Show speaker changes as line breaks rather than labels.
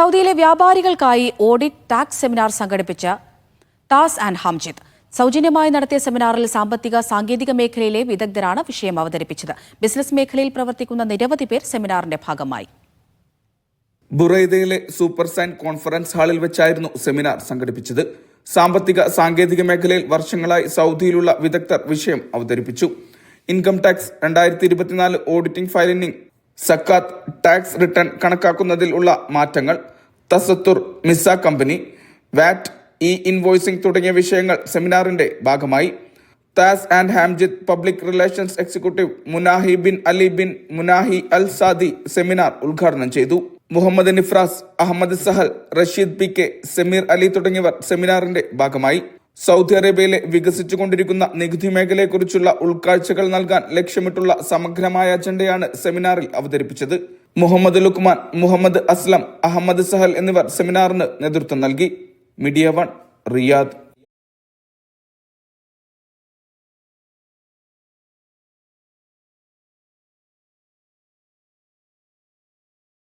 സൗദിയിലെ വ്യാപാരികൾക്കായി audit tax seminar സംഘടിപ്പിച്ച ടാസ് and ഹംജിദ് സൗജന്യമായി നടത്തിയ സെമിനാറിൽ സാമ്പത്തിക സാങ്കേതിക മേഖലയിലെ വിദഗ്ധരാണ് വിഷയം അവതരിപ്പിച്ചത്. ബിസിനസ് മേഖലയിൽ പ്രവർത്തിക്കുന്ന നിരവധി പേർ സെമിനാറിന്റെ ഭാഗമായി.
ബുറൈദയിലെ സൂപ്പർ സൈൻ കോൺഫറൻസ് ഹാളിൽ വെച്ചായിരുന്നു സെമിനാർ സംഘടിപ്പിച്ചത്. സാമ്പത്തിക സാങ്കേതിക മേഖലയിൽ വർഷങ്ങളായി സൗദിയിലുള്ള വിദഗ്ധർ വിഷയം അവതരിപ്പിച്ചു. ഇൻകം ടാക്സ് രണ്ടായിരത്തി ഇരുപത്തിനാല് ഓഡിറ്റിംഗ് ഫയലിംഗ് സക്കാത്ത് ടാക്സ് റിട്ടേൺ കണക്കാക്കുന്നതിൽ ഉള്ള മാറ്റങ്ങൾ തസത്തുർ മിസ കമ്പനി വാറ്റ് ഇ ഇൻവോയ്സിംഗ് തുടങ്ങിയ വിഷയങ്ങൾ സെമിനാറിന്റെ ഭാഗമായി താസ് and ഹാംജിദ് public relations executive Munahi bin Ali bin Munahi al Saadi seminar ഉദ്ഘാടനം ചെയ്തു. മുഹമ്മദ് നിഫ്രാസ് അഹമ്മദ് സഹൽ റഷീദ് പി കെ സമീർ അലി തുടങ്ങിയവർ സെമിനാറിന്റെ ഭാഗമായി. സൗദി അറേബ്യയിലെ വികസിച്ചുകൊണ്ടിരിക്കുന്ന നികുതി മേഖലയെക്കുറിച്ചുള്ള ഉൾക്കാഴ്ചകൾ നൽകാൻ ലക്ഷ്യമിട്ടുള്ള സമഗ്രമായ അജണ്ടയാണ് സെമിനാറിൽ അവതരിപ്പിച്ചത്. മുഹമ്മദ് ലുക്മാൻ മുഹമ്മദ് അസ്ലം അഹമ്മദ് സഹൽ എന്നിവർ സെമിനാറിന് നേതൃത്വം നൽകി. Media One Riyadh.